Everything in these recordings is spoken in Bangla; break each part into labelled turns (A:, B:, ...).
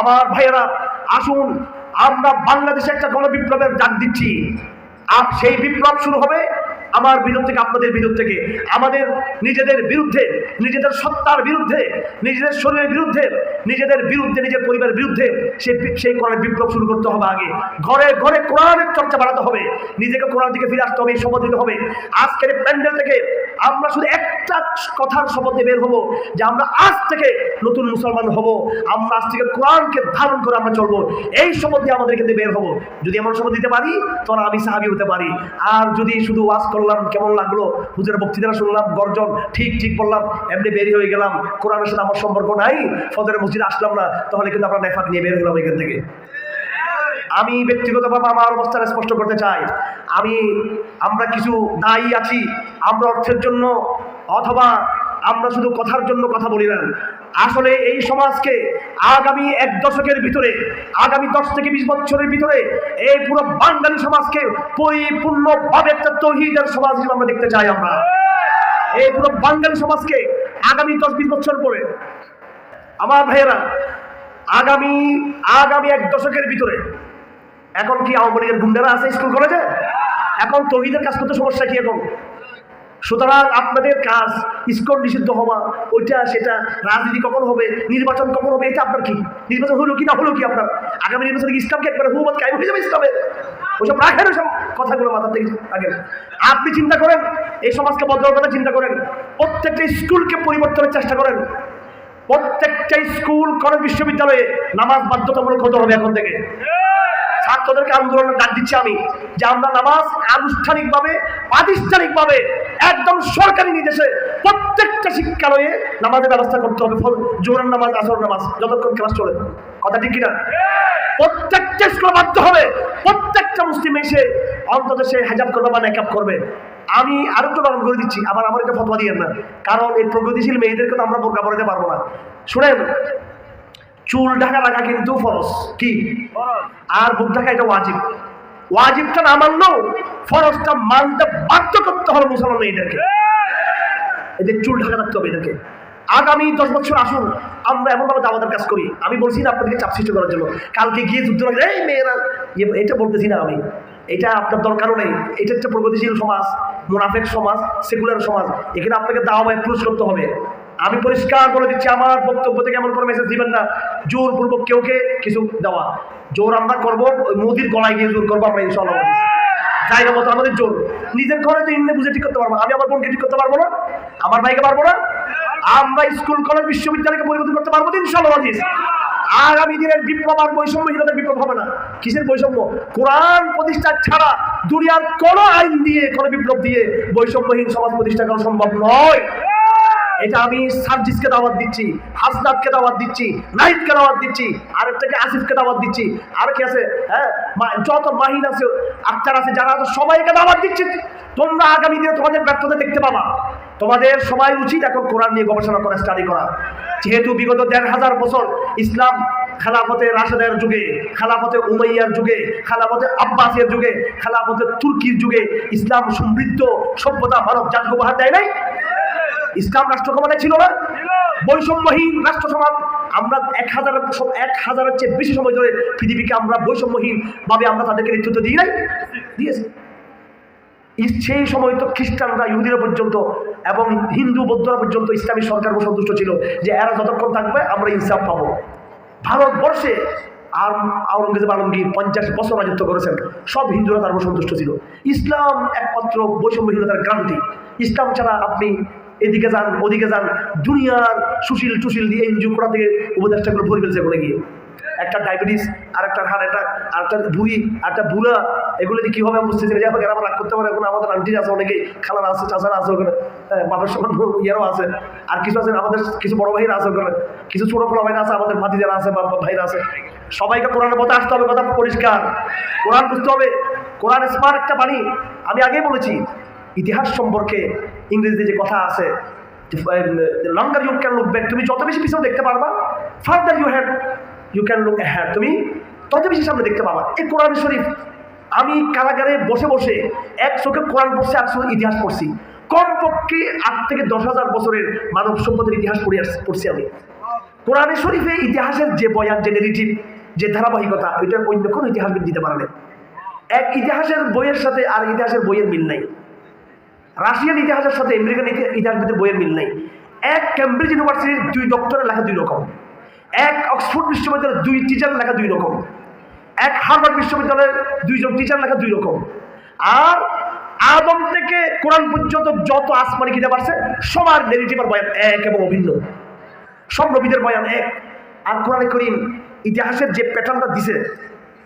A: আমার ভাইয়েরা, আসুন, আমরা বাংলাদেশে একটা গণবিপ্লবের ডাক দিচ্ছি। আর সেই বিপ্লব শুরু হবে আমার বিরুদ্ধ থেকে, আপনাদের বিরুদ্ধ থেকে। আমাদের নিজেদের বিরুদ্ধে, নিজেদের সত্তার বিরুদ্ধে, নিজেদের শরীরের বিরুদ্ধে, নিজেদের বিরুদ্ধে, নিজের পরিবারের বিরুদ্ধে সেই সেই কোরআনের বিপ্লব শুরু করতে হবে আগে। ঘরে ঘরে কোরআনের চর্চা বাড়াতে হবে। নিজেকে কোরআন দিকে ফিরে আসতে হবে শপথ হবে। আজকের প্যান্ডেল থেকে আমরা শুধু একটা কথার শপথে বের হব যে আমরা আজ থেকে নতুন মুসলমান হব। আমরা আজ থেকে কোরআনকে ধারণ করে আমরা চলবো। এই শপথ দিয়ে আমাদেরকে দিয়ে বের হব। যদি এমন শপথ দিতে পারি তখন আমি সাহাবি হতে পারি। আর যদি শুধু ওয়াজ করলাম, কেমন লাগল? হুজুরের বক্তৃতা শুনলাম, গর্জন, ঠিক ঠিক বললাম, এমনি বেরিয়ে হয়ে গেলাম। কোরআনের সাথে আমার সম্পর্ক নাই, ফজরের মসজিদে আসলাম না, তাহলে কিন্তু আমরা নেফাক নিয়ে বের হলাম এখান থেকে। আমি ব্যক্তিগতভাবে আমার অবস্থান স্পষ্ট করতে চাই। আমি, আমরা কিছু দায়ী আছি। আমরা অর্থের জন্য অথবা আমরা শুধু কথার জন্য কথা বলি না। আসলে এই সমাজকে আগামী এক দশকের ভিতরে, আগামী দশ থেকে বিশ বছরের ভিতরে এই পুরো বাঙালি সমাজকে পরিপূর্ণভাবে একটা তহিদের সমাজ হিসেবে আমরা দেখতে চাই আমরা। এই পুরো বাঙালি সমাজকে আগামী দশ বিশ বছর পরে আমার ভাইয়েরা, আগামী আগামী এক দশকের ভিতরে, এখন কি আওয়ামী লীগের গুন্ডারা আছে স্কুল কলেজে? এখন তহিদের কাজ করতে সমস্যা কি এখন? সুতরাং আপনাদের কাজ ইস্কন নিষিদ্ধ হওয়া, ওইটা সেটা রাজনীতি কখন হবে, নির্বাচন কখন হবে, এটা আপনার কি? নির্বাচন হলো কি না হলো কি আপনার? আগামী নির্বাচনে কি একবারে হুবত কায়েম হয়ে যাবে ইসলামের? ওইসব রাখেন ওইসব কথাগুলো মাথা থেকে রাখেন আপনি চিন্তা করেন, এই সমাজকে বদলার কথা চিন্তা করেন, প্রত্যেকটা স্কুলকে পরিবর্তনের চেষ্টা করেন। প্রত্যেকটা স্কুল, কলেজ, বিশ্ববিদ্যালয়ে নামাজ বাধ্যতামূলক হতে হবে এখন থেকে। ছাত্রদেরকে আন্দোলনের ডাক দিচ্ছি আমি, যে আমরা নামাজ আনুষ্ঠানিকভাবে, প্রাতিষ্ঠানিকভাবে একদম সরকারি নির্দেশে প্রত্যেকটা শিক্ষালয়ে নামাজের ব্যবস্থা করতে হবে। জোহরের নামাজ আসর নামাজ, যতক্ষণ ক্লাস চলে। কথা ঠিক কিনা? প্রত্যেকটা স্কুল বাধ্য হবে। প্রত্যেকটা মুসলিম এসে অন্তত সে হেজাব করবে বা নেকাব করবে। আমি আরও একটু বারণ করে দিচ্ছি, আবার আমার একটা ফতোয়া দিয়েন না। কারণ এই প্রগতিশীল মেয়েদেরকে তো আমরা বোরকা পরাতে পারব না। শুনেন চুল ঢাকা রাখা কিন্তু ফরজ। কি? আর বুক ঢাকা এটা ওয়াজিব। ওয়াজিবটা না মানলেও ফরজটা মানতে বাধ্য করতে হবে মুসলমান মেয়েদেরকে। এদের চুল ঢাকা রাখতে হবে এদেরকে। আগামী দশ বছর আসুন আমরা এমনভাবে দাওয়াতের কাজ করি। আমি বলছি না আপনাদেরকে চাপ সৃষ্টি করার জন্য। কালকে গিয়ে যুদ্ধ লাগে এই মেয়েরা ইয়ে- এটা বলতেছি না আমি। এটা আপনার দরকারও নেই। এটা একটা প্রগতিশীল সমাজ মুনাফেক সমাজ সেকুলার সমাজ। এখানে আপনাকে দাওয়া অ্যাপ্রোচ করতে হবে। আমি পরিষ্কার বলে দিচ্ছি, আমার বক্তব্য থেকে এমন কোনো মেসেজ দিবেন না। জোরপূর্বক কেউকে কিছু দেওয়া। জোর আমরা করব, ওই মোদির গলায় গিয়ে জোর করব আমরা ইনশাল্লাহ জায়গা মতো আমাদের জোর। নিজের ঘরে তো ইন্নে বুঝে ঠিক করতে পারব আমি আমার বোনকে ঠিক করতে পারব না? আমার ভাইকে পারব না? আমরা স্কুল, কলেজ, বিশ্ববিদ্যালয়কে পরিবর্তন করতে পারব ইনশাল্লাহ আজিজ আগামী দিনের বিপ্লব আর বৈষম্যহীনতার বিপ্লব হবে না। কিসের বৈষম্য? কোরআন প্রতিষ্ঠা ছাড়া দুনিয়ার কোনো আইন দিয়ে, কোনো বিপ্লব দিয়ে বৈষম্যহীন সমাজ প্রতিষ্ঠা করা সম্ভব নয়। এটা আমি সার্জিসকে দাওয়াত দিচ্ছি, হাসনাতকে দাওয়াত দিচ্ছি, নাহিদকে দাওয়াত দিচ্ছি, আরেকটাকে আসিফকে দাওয়াত দিচ্ছি। আর কি আছে হ্যাঁ যত মাহিন আছে, আক্তার আছে, যারা আছে, সবাইকে দাওয়াত দিচ্ছি। তোমরা আগামী দিনে তোমাদের ব্যর্থতা দেখতে পাবা। তোমাদের সবাই উচিত এখন কোরআন নিয়ে গবেষণা করা স্টাডি করা। যেহেতু বিগত দেড় হাজার বছর ইসলাম খেলাফতে রাশেদের যুগে, খেলাফতে উমাইয়ার যুগে, খেলাফতে আব্বাসের যুগে, খেলাফতে তুর্কির যুগে ইসলাম সমৃদ্ধ, সভ্যতা, মানব জাতিকে উপহার দেয় নাই? ইসলাম রাষ্ট্র ক্ষমতায় ছিল না, বৈষম্যহীন রাষ্ট্র সমাজ, আমরা এক হাজার, এক হাজারের চেয়ে বেশি সময় ধরে পৃথিবীকে আমরা বৈষম্যহীন ভাবে আমরা তাদেরকে নেতৃত্ব দিই নাই? দিয়েছি। সেই সময় তো খ্রিস্টানরা, ইহুদিরা পর্যন্ত এবং হিন্দু, বৌদ্ধরা পর্যন্ত ইসলামী সরকার সন্তুষ্ট ছিল যে এরা যতক্ষণ থাকবে আমরা ইনসাফ পাবো। ভারতবর্ষে আর আওরঙ্গজেব আলমগীর পঞ্চাশ বছর রাজত্ব করেছেন, সব হিন্দুরা তার সন্তুষ্ট ছিল। ইসলাম একমাত্র বৈষম্যহীনতার গ্রান্তি। ইসলাম ছাড়া আপনি এদিকে যান ওদিকে যান। দুনিয়ার সুশীল টুশীল দিয়ে এনজিও করা থেকে উপদেষ্টাগুলো ভরে ফেলছে ওখানে গিয়ে। একটা ডায়াবেটিস আর একটা হার্ট অ্যাটাক আর একটা বুড়ি আর একটা বুড়া এগুলো দিয়ে কীভাবে বুঝতেছি না যাই হোক এরা রাগ করতে পারে। এখন আমাদের আন্টি আছে অনেকেই খালারা আছে চাচারা আছে ওখানে। হ্যাঁ, বাবার সমান ইয়ারও আছে। আর কিছু আছে আমাদের কিছু বড় ভাইরা আছে ওখানে। কিছু ছোট বড় ভাইরা আছে আমাদের ভাতিজারা আছে বা ভাইরা আছে। সবাইকে কোরআনের পথে আসতে হবে কথা পরিষ্কার। কোরআন বুঝতে হবে। কোরআন স্মার্ট একটা বাণী। আমি আগেই বলেছি ইতিহাস সম্পর্কে ইংরেজিতে যে কথা আছে longer you can look back তুমি যত বেশি পিছনে দেখতে পারবা farther you had you can look had তুমি তত বেশি সামনে দেখতে পাবা। এই কোরআন শরীফ, আমি কারাগারে বসে বসে এক চোখে কোরআন পড়ছি এক চোখে ইতিহাস পড়ছি। কমপক্ষে আট থেকে দশ হাজার বছরের মানব সভ্যতার ইতিহাস পড়ে পড়ছি আমি। কোরআনে শরীফে ইতিহাসের যে বয়ান, যে নেগেটিভ যে ধারাবাহিকতা, ওইটা অন্য কোনো ইতিহাসবিদ দিতে পারে এক ইতিহাসের বইয়ের সাথে আর ইতিহাসের বইয়ের মিল নাই। রাশিয়ান ইতিহাসের সাথে আমেরিকান ইতি- ইতিহাসবিদের বইয়ের মিল নেই। এক ক্যামব্রিজ ইউনিভার্সিটির দুই ডক্টরের লেখা দুই রকম। এক অক্সফোর্ড বিশ্ববিদ্যালয়ের দুই টিচার লেখা দুই রকম। এক হার্ভার্ড বিশ্ববিদ্যালয়ের দুইজন টিচার লেখা দুই রকম। আর আদম থেকে কোরআন পর্যন্ত যত আসমানি কিতাব আছে, সবার নেগেটিভ বয়ান এক এবং অভিন্ন। সব নবীদের বয়ান এক। আর কোরআনে করিম ইতিহাসের যে প্যাটার্নটা দিছে,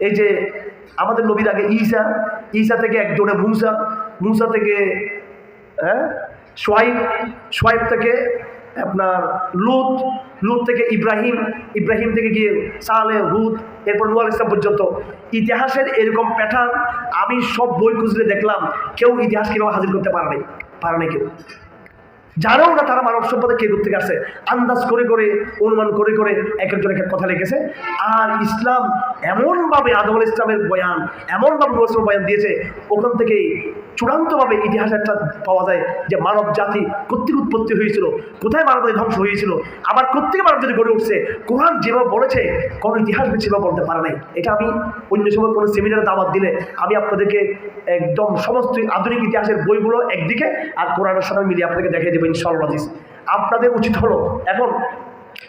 A: এই যে আমাদের নবীর আগে ঈসা ঈসা থেকে এক জোড়ে মুসা মুসা থেকে হ্যাঁ? সোয়াইব সোয়াইব থেকে আপনার লুত লুত থেকে ইব্রাহিম ইব্রাহিম থেকে গিয়ে সালে হুদ এরপর নুয়াল ইসলাম পর্যন্ত। ইতিহাসের এরকম প্যাটার্ন আমি সব বই খুঁজলে দেখলাম, কেউ ইতিহাস কীভাবে হাজির করতে পারে পারে না কেউ। জানেও না তারা মানব সম্পদে কে থেকে আসে আন্দাজ করে করে, অনুমান করে করে এক একজন এক কথা লিখেছে। আর ইসলাম এমনভাবে আদম ইসলামের বয়ান, এমনভাবে মুসলিম বয়ান দিয়েছে, ওখান থেকে চূড়ান্তভাবে ইতিহাস একটা পাওয়া যায় যে মানব জাতি কর্তৃক উৎপত্তি হয়েছিল, কোথায় মানব ধ্বংস হয়েছিল, আবার প্রত্যেকে মানব জাতি গড়ে উঠছে, কোরআন যেভাবে বলেছে, কোনো ইতিহাস সেভাবে বলতে পারে নাই। এটা আমি অন্য সময় কোনো সেমিনারে দাওয়াত দিলে আমি আপনাদেরকে একদম সমস্ত আধুনিক ইতিহাসের বইগুলো একদিকে আর কোরআনের সাথে মিলিয়ে আপনাদেরকে দেখিয়ে দেবো। ইনশাআল্লাহ আজিজ। আপনাদের উচিত হলো, এখন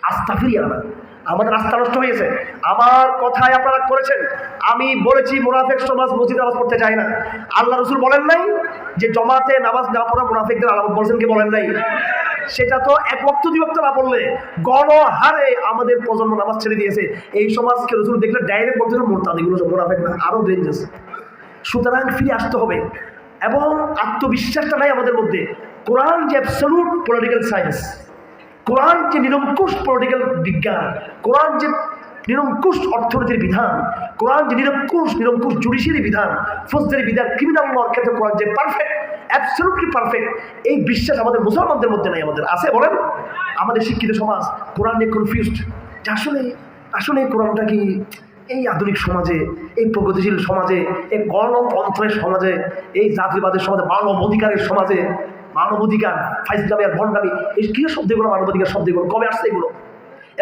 A: আস্থা ফিরিয়ে আনা। আমাদের আস্থা নষ্ট হয়েছে আমার কথায় আপনারা করেছেন। আমি বলেছি, মুনাফেক সমাজ মসজিদে নামাজ পড়তে চায় না। আল্লাহ রসুল বলেন নাই যে জমাতে নামাজ না পড়া মুনাফেকদের আলামত বলছেন কি বলেন নাই? সেটা তো এক বক্ত বিভক্ত না বললে গণহারে আমাদের প্রজন্ম নামাজ ছেড়ে দিয়েছে। এই সমাজকে রসুল দেখলে ডাইরেক্ট বলতে হবে মোরতাদ এগুলো মুনাফেক না আরও ডেঞ্জার্স সুতরাং ফিরে আসতে হবে। এবং আত্মবিশ্বাসটা নাই আমাদের মধ্যে। কোরআন যে অ্যাবসলুট পলিটিক্যাল সায়েন্স কোরআন যে নিরঙ্কুশ পলিটিক্যাল বিজ্ঞান, কোরআন যে নিরঙ্কুশ অর্থনীতির বিধান, কোরআন যে নিরঙ্কুশ নিরঙ্কুশ জুডিশিয়ারি বিধান, ফৌজদারি বিধান ক্রিমিনাল লর ক্ষেত্রে কোরআন যে পারফেক্ট অ্যাবসলুটলি পারফেক্ট এই বিশ্বাস আমাদের মুসলমানদের মধ্যে নাই আমাদের। আছে বলেন? আমাদের শিক্ষিত সমাজ কোরআন নিয়ে কনফিউজড যে আসলে আসলে কোরআনটা কি এই আধুনিক সমাজে, এই প্রগতিশীল সমাজে, এই গণতন্ত্রের সমাজে, এই জাতিবাদের সমাজে, মানব অধিকারের সমাজে মানব অধিকার ফাইজলামি আর ভণ্ডামি এই কী শব্দ এগুলো মানব অধিকার শব্দ এগুলো কবে আসছে এগুলো?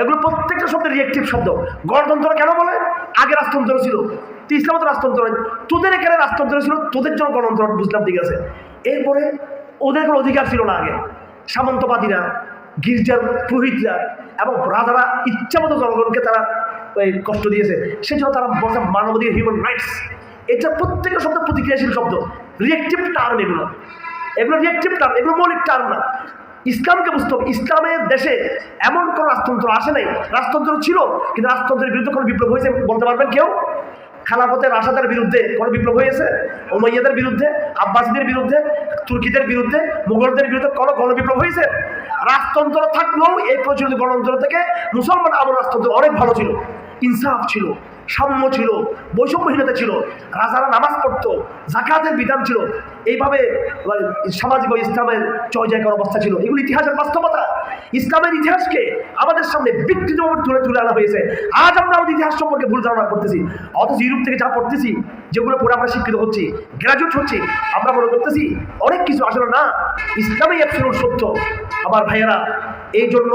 A: এগুলো প্রত্যেকটা শব্দের রিয়েক্টিভ শব্দ। গণতন্ত্র কেন বলে? আগে রাজতন্ত্র ছিল। তো ইসলাম তো রাজতন্ত্র তোদের এখানে রাজতন্ত্র ছিল, তোদের জন্য গণতন্ত্র বুঝলাম ঠিক আছে। এরপরে ওদের কোনো অধিকার ছিল না আগে। সামন্তবাদীরা, গির্জার পুরোহিতরা এবং রাজারা ইচ্ছামতো জনগণকে তারা কষ্ট দিয়েছে। সেজন্য তারা বলছে মানবাধিকার হিউম্যান রাইটস এটা প্রত্যেকটা শব্দ প্রতিক্রিয়াশীল শব্দ। রিয়েক্টিভ টার্ম এগুলো। এগুলো রিয়েক্টিভ টার্ম এগুলো মৌলিক টার্ম না। ইসলামকে বুঝতে হবে, ইসলামের দেশে এমন কোনো রাজতন্ত্র আসে নাই। রাজতন্ত্র ছিল, কিন্তু রাজতন্ত্রের বিরুদ্ধে কোনো বিপ্লব হয়েছে বলতে পারবেন কেউ? খালাফতের, রাশাদের বিরুদ্ধে কোনো বিপ্লব হয়েছে? ওমাইয়াদের বিরুদ্ধে, আব্বাসীদের বিরুদ্ধে, তুর্কিদের বিরুদ্ধে মুঘলদের বিরুদ্ধে কোনো গণবিপ্লব হয়েছে? রাজতন্ত্র থাকলেও এই প্রচলিত গণতন্ত্র থেকে মুসলমান আমল রাজতন্ত্র অনেক ভালো ছিল। ইনসাফ ছিল। সাম্য ছিল, বৈষম্যহীনতা ছিল, রাজারা নামাজ পড়তো জাকাতের বিধান ছিল। এইভাবে সামাজিক ও ইসলামের জয় জয়কর অবস্থা ছিল। এগুলো ইতিহাসের বাস্তবতা। ইসলামের ইতিহাসকে আমাদের সামনে বিকৃতভাবে তুলে তুলে আনা হয়েছে। আজ আমরা আমাদের ইতিহাস সম্পর্কে ভুল ধারণা করতেছি। অথচ ইউরোপ থেকে যা পড়তেছি, যেগুলো পড়ে আমরা শিক্ষিত হচ্ছি গ্রাজুয়েট হচ্ছি, আমরা মনে করতেছি অনেক কিছু আসলে না। ইসলামই অ্যাবসলুট সত্য। আমার ভাইয়েরা এই জন্য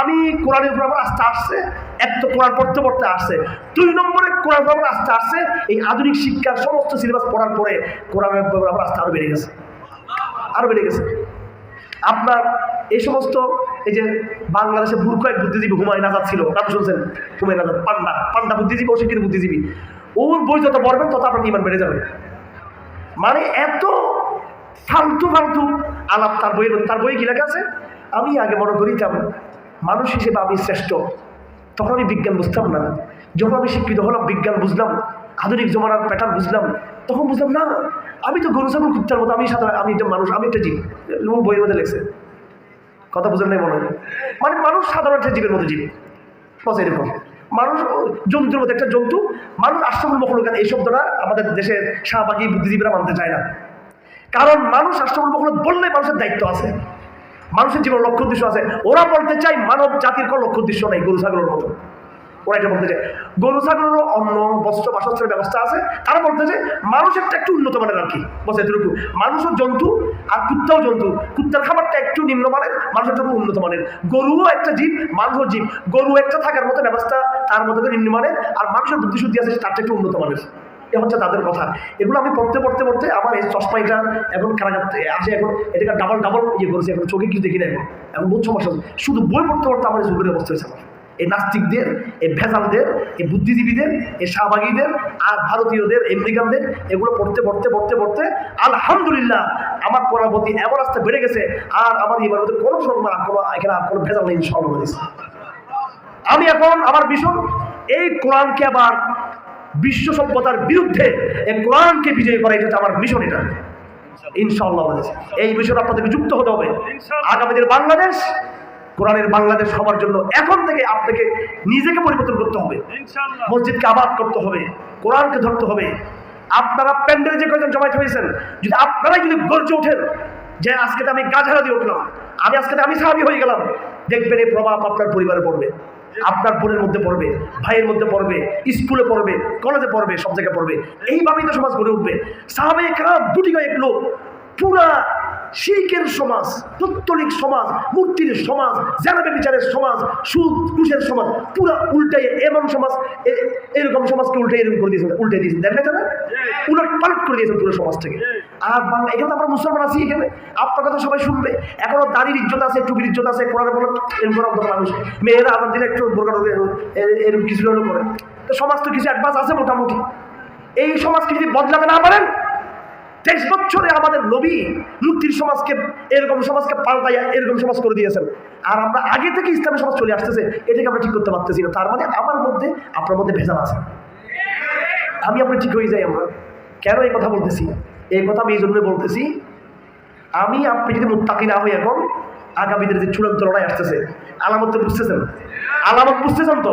A: আমি কোরআনের উপর আমার আস্থা আসছে, এক তো কোরআন পড়তে পড়তে আসছে। দুই নম্বরে কোরআন আমার আস্থা আসছে এই আধুনিক শিক্ষার সমস্ত সিলেবাস পড়ার পরে কোরআনের আমার আস্থা আরও বেড়ে গেছে। আরও বেড়ে গেছে। আপনার এই সমস্ত এই যে বাংলাদেশে মূর্খ এক বুদ্ধিজীবী হুমায়ুন আজাদ ছিল, নাম শুনছেন? হুমায়ুন আজাদ, পান্ডা। পান্ডা বুদ্ধিজীবী, অশিক্ষিত বুদ্ধিজীবী। ওর বই যত পড়বেন, তত আপনার ইমান বেড়ে যাবে। মানে এত ফালতু ফালতু আলাপ তার বইয়ের তার বই কি লেখা আছে? আমি আগে মনে করিতাম, মানুষ হিসেবে আমি শ্রেষ্ঠ। তখন আমি বিজ্ঞান বুঝতাম না। যখন আমি শিক্ষিত হলাম, বিজ্ঞান বুঝলাম, আধুনিক জমানার প্যাটার্ন বুঝলাম, তখন বুঝলাম, না, আমি তো গরু, ছাগল, কুত্তার মতো, আমি সাধারণ, আমি একটা মানুষ, আমি একটা জীব। ও বইয়ের মধ্যে লেখছে। কথা বুঝলেন নাই মনে হয়? মানে মানুষ সাধারণ একটা জীবের মতো জীব। বস এরকম। মানুষ জন্তুর মতো একটা জন্তু, মানুষ আশ্রমুল মখলুকাত এই শব্দটা আমাদের দেশের শাহবাগী বুদ্ধিজীবীরা মানতে চায় না। কারণ মানুষ আশ্রমুল মখলুক বললে মানুষের দায়িত্ব আছে। মানুষের জীবন লক্ষ্য উদ্দেশ্য আছে। ওরা বলতে চায় মানব জাতির কোনো লক্ষ্য উদ্দেশ্য নাই, গরু, ছাগলের মতো। ওরা বলতে চায় গরু ছাগলেরও অন্য বস্ত্র, বাসস্ত্রের ব্যবস্থা আছে। তারা বলতে মানুষ একটা একটু উন্নত মানের আর কি বলছে এতটুকু মানুষও জন্তু আর কুত্তাও জন্তু। কুত্তার খাবারটা একটু নিম্নমানের মানুষের একটু উন্নত মানের। গরুও একটা জীব, মানুষও জীব। গরু একটা থাকার মতো ব্যবস্থা তার মতো নিম্নমানের আর মানুষের বুদ্ধিশুদ্ধি আছে তারটা একটু উন্নত মানের। এ হচ্ছে তাদের কথা। এগুলো আমি পড়তে পড়তে পড়তে আমার এই চশমা এটা এখন কারাগার আছে এখন। এটাকে ডাবল ডাবল ইয়ে করেছে, এখন চোখে কিছু দেখি না এখন। এখন বহুত সমস্যা শুধু বই পড়তে পড়তে আমার এই যুগের অবস্থা হয়েছে আমার। এই নাস্তিকদের এই ভেজালদের এই বুদ্ধিজীবীদের এই শাহবাগীদের আর ভারতীয়দের আমেরিকানদের এগুলো পড়তে পড়তে পড়তে পড়তে আলহামদুলিল্লাহ আমার করার প্রতি এমন আস্থা বেড়ে গেছে আর আমার এবার মধ্যে কোনো সম্মান আর কোনো এখানে আর কোনো ভেজাল নেই সর্ব আমি এখন আমার ভীষণ এই কোরআনকে আবার বিশ্ব সভ্যতার বিরুদ্ধে এই কোরআনকে বিজয়ী করা এটা আমার মিশন এটা। ইনশাআল্লাহ বলেছে এই মিশন আপনাদেরকে যুক্ত হতে হবে। আগামীদের বাংলাদেশ কোরআনের বাংলাদেশ হওয়ার জন্য এখন থেকে আপনাকে নিজেকে পরিবর্তন করতে হবে। মসজিদকে আবাদ করতে হবে কোরআনকে ধরতে হবে। আপনারা প্যান্ডেলে যে কয়েকজন জমায়েত হয়েছেন যদি আপনারাই যদি গর্জে ওঠেন যে আজকে তো আমি গাছাড়া দিয়ে উঠলাম আমি আজকে তো আমি স্বামী হয়ে গেলাম দেখবেন এই প্রভাব আপনার পরিবারে পড়বে আপনার বোনের মধ্যে পড়বে ভাইয়ের মধ্যে পড়বে স্কুলে পড়বে কলেজে পড়বে সব জায়গায় পড়বে। এইভাবেই তো সমাজ গড়ে উঠবে। সাহাবে একরাম দুটি কয়েক লোক পুরা শিল্পের সমাজ পত্তলিক সমাজ মূর্তির সমাজ জানাবে বিচারের সমাজ সুদ ঘুষের সমাজ পুরো উল্টাই এমন সমাজ এরকম সমাজকে উল্টে এরকম করে দিয়েছেন উল্টে দিয়েছেন। দেখলে তারা? উলট পালট করে দিয়েছেন পুরো সমাজ থেকে আর বাংলা এখানে তো আমরা মুসলমান আছি এখানে। আপনার কথা সবাই শুনবে। এখনও দাড়ির ইজ্জত আছে টুপির ইজ্জত আছে কোরআনে বলো এরকম করে অন্তত মানুষ। মেয়েরা আবার দিলে একটু বোরকা এরকম কিছু হলেও করে। তো সমাজ তো কিছু অ্যাডভান্স আছে মোটামুটি। এই সমাজকে যদি বদলাতে না পারেন তেইশ বছরে আমাদের নবী মূর্তির সমাজকে, এরকম সমাজকে পাল্টাইয়া এরকম সমাজ করে দিয়েছেন। আর আমরা আগে থেকে ইসলামের সমাজ চলে আসতেছে, এটাকে আমরা ঠিক করতে পারতেছি না। তার মানে আমার মধ্যে, আপনার মধ্যে ভেজাল আছে। আমি আপনি ঠিক হয়ে যাই আমরা। কেন এই কথা বলতেছি? এই কথা আমি এই জন্যই বলতেছি, আমি আপনি যদি মুত্তাকি না হই এখন আগামীদের যে চূড়ান্ত লড়াই আসতেছে, আলামত তো বুঝতেছেন? আলামত বুঝতেছেন তো?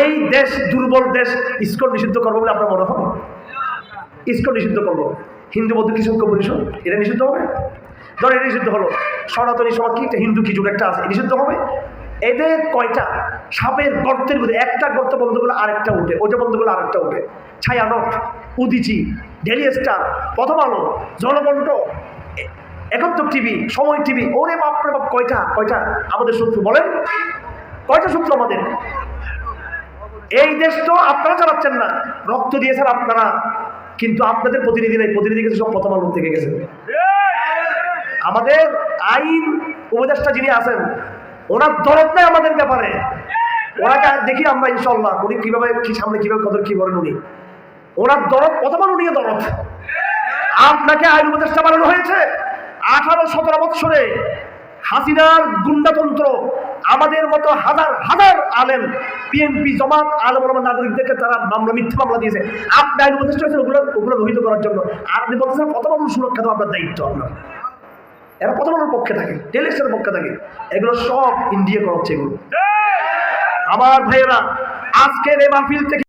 A: এই দেশ, দুর্বল দেশ, ইস্কন নিষিদ্ধ করব বলে আপনার মনে হবে ইস্কন নিষিদ্ধ করব হিন্দু বৌদ্ধ কৃষক পরিষদ এটা নিষিদ্ধ হবে? ধর এটা নিষিদ্ধ হলো। সনাতনী সমাজ কি একটা হিন্দু কিছু একটা আছে? নিষিদ্ধ হবে? এদের কয়টা? সাপের গর্তের মধ্যে একটা গর্ত বন্ধ করলে আরেকটা উঠে। ওটা বন্ধ করলে আরেকটা উঠে। ছায়া ছায়ানট, উদিচি ডেলি স্টার প্রথম আলো জনকণ্ঠ একাত্তর টিভি, সময় টিভি। ওরে বাপরে বাপ, কয়টা? কয়টা? আমাদের শত্রু বলেন। কয়টা শত্রু আমাদের? এই দেশ তো আপনারা চালাচ্ছেন না। রক্ত দিয়েছেন আপনারা। কিন্তু আপনাদের প্রতিনিধি নেই। প্রতিনিধি গেছে সব প্রথম আলো থেকে গেছে। আমাদের আইন উপদেষ্টা যিনি আছেন, ওনার দরদ নেই আমাদের ব্যাপারে। ওনাকে দেখি আমরা ইনশাল্লাহ উনি কীভাবে কি সামনে কীভাবে কত কি করেন উনি। ওনার দরদ, প্রথম আলো নিয়ে দরদ। আপনাকে আইন উপদেষ্টা বানানো হয়েছে আঠারো সতেরো বৎসরে। হাসিনার গুন্ডাতন্ত্র আমাদের মতো হাজার হাজার আলেম বিএনপি জমাত আলম নাগরিকদেরকে তারা মামলা মিথ্যা মামলা দিয়েছে। আপনি আইন উপদেষ্টা হয়েছেন ওগুলো ওগুলো রহিত করার জন্য। আর আপনি বলতেছেন প্রথম আলোর সুরক্ষা তো আপনার দায়িত্ব আপনার। এরা কত আলোর পক্ষে থাকে টেলিস্টের পক্ষে থাকে। এগুলো সব ইন্ডিয়া করা হচ্ছে এগুলো। আমার ভাইয়েরা আজকের এই মাহফিল থেকে